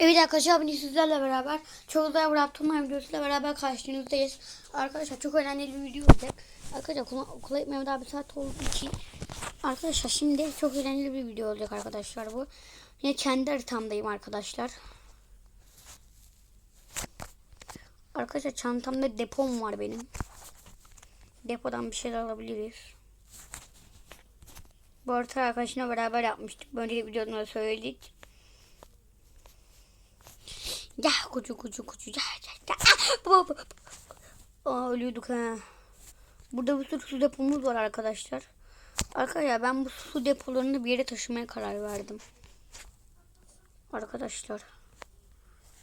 Evet arkadaşlar bugün sizlerle beraber çok güzel bir Raptor'un videosuyla beraber karşınızdayız. Arkadaşlar çok önemli bir video olacak. Arkadaşlar okula, okula gitmeme daha bir saat olduğu için Arkadaşlar şimdi çok önemli bir video olacak arkadaşlar bu. Yine kendi haritamdayım arkadaşlar. Arkadaşlar çantamda depom var benim. Depodan bir şeyler alabiliriz. Bu arada arkadaşımla beraber yapmıştık. Böyle videoda söyledik. Ya kucu kucu kucu ya ya ya. Aa ölüyorduk ha. Burada bir sürü su depomuz var arkadaşlar. Arkadaşlar ben bu su depolarını bir yere taşımaya karar verdim. Arkadaşlar.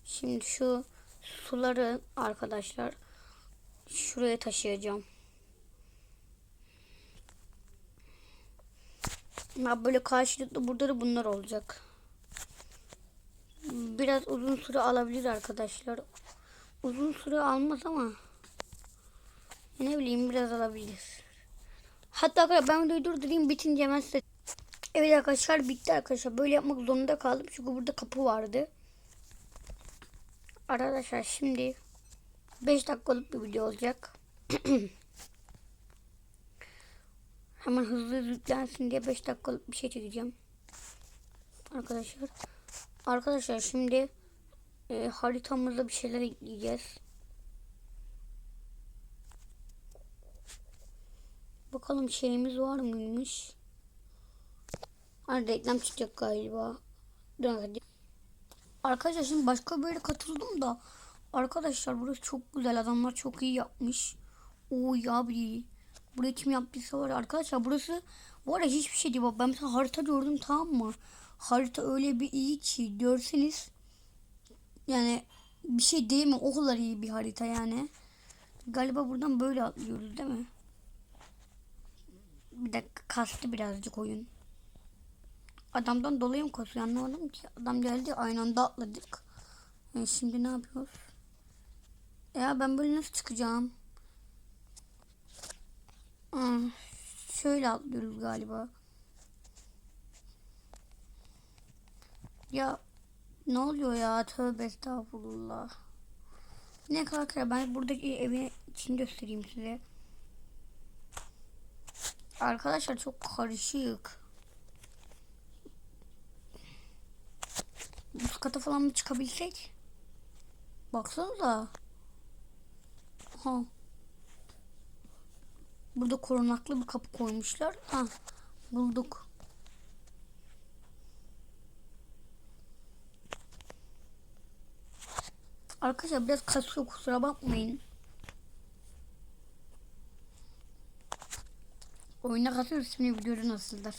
Şimdi şu suları arkadaşlar şuraya taşıyacağım. Ya böyle karşılıklı burada da bunlar olacak biraz uzun süre alabilir arkadaşlar. Uzun süre almaz ama ne bileyim biraz alabilir. Hatta arkadaşlar ben videoyu durdurayım bitince hemen size... Evet arkadaşlar bitti arkadaşlar. Böyle yapmak zorunda kaldım çünkü burada kapı vardı. Arkadaşlar şimdi 5 dakikalık bir video olacak. Hemen hızlı yüklensin diye 5 dakikalık bir şey çekeceğim. Arkadaşlar. Arkadaşlar şimdi e, haritamızda bir şeyler ekleyeceğiz. Bakalım şeyimiz var mıymış? Hani reklam çıkacak galiba. Arkadaşlar şimdi başka bir yere katıldım da Arkadaşlar burası çok güzel adamlar çok iyi yapmış. Oy abi. Burayı kim yaptıysa var ya. arkadaşlar burası bu arada hiçbir şey değil. Ben mesela harita gördüm tamam mı? Harita öyle bir iyi ki görseniz yani bir şey değil mi? O kadar iyi bir harita yani. Galiba buradan böyle atlıyoruz değil mi? Bir dakika kastı birazcık oyun. Adamdan dolayı mı kasıyor anlamadım ki. Adam geldi aynı anda atladık. E şimdi ne yapıyoruz? Ya ben böyle nasıl çıkacağım? Aa, şöyle atlıyoruz galiba. Ya ne oluyor ya? Tövbe estağfurullah. Ne kadar ben buradaki evin için göstereyim size. Arkadaşlar çok karışık. Üst kata falan mı çıkabilsek? Baksanıza. Ha. Burada korunaklı bir kapı koymuşlar. Ha. Bulduk. Arkadaşlar biraz kasıyor kusura bakmayın. Oyuna kasıyoruz şimdi videoda nasıldır.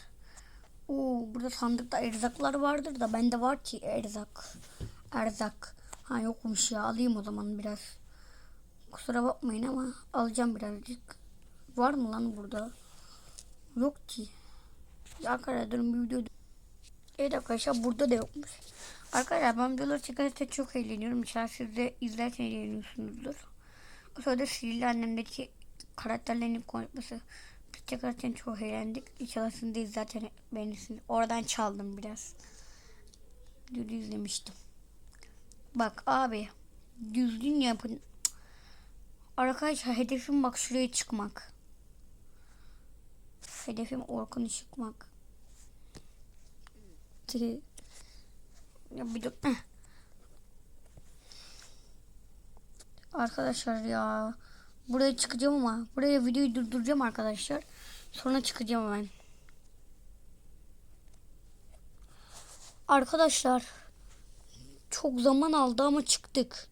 Oo burada sandıkta erzaklar vardır da bende var ki erzak. Erzak. Ha yokmuş ya alayım o zaman biraz. Kusura bakmayın ama alacağım birazcık. Var mı lan burada? Yok ki. Ya arkadaşlar bir video. Evet arkadaşlar burada da yokmuş. Arkadaşlar ben videoları çekerken çok eğleniyorum. İnşallah siz de izlerken eğleniyorsunuzdur. O sırada Sihirli Annem'deki karakterlerin konuşması çekerken çok eğlendik. İnşallah siz de izlerken beğenirsiniz. Oradan çaldım biraz. Videoyu izlemiştim. Bak abi düzgün yapın. Arkadaşlar hedefim bak şuraya çıkmak. Hedefim Orkun'u çıkmak. Ya bir dur. Arkadaşlar ya. Buraya çıkacağım ama. Buraya videoyu durduracağım arkadaşlar. Sonra çıkacağım ben. Arkadaşlar. Çok zaman aldı ama çıktık.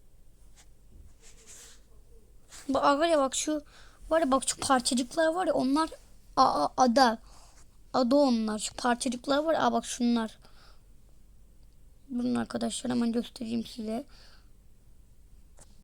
Bak var ya bak şu var ya bak şu parçacıklar var ya onlar a, a, ada. Ada onlar. Şu parçacıklar var ya bak şunlar. Bunun arkadaşlar hemen göstereyim size.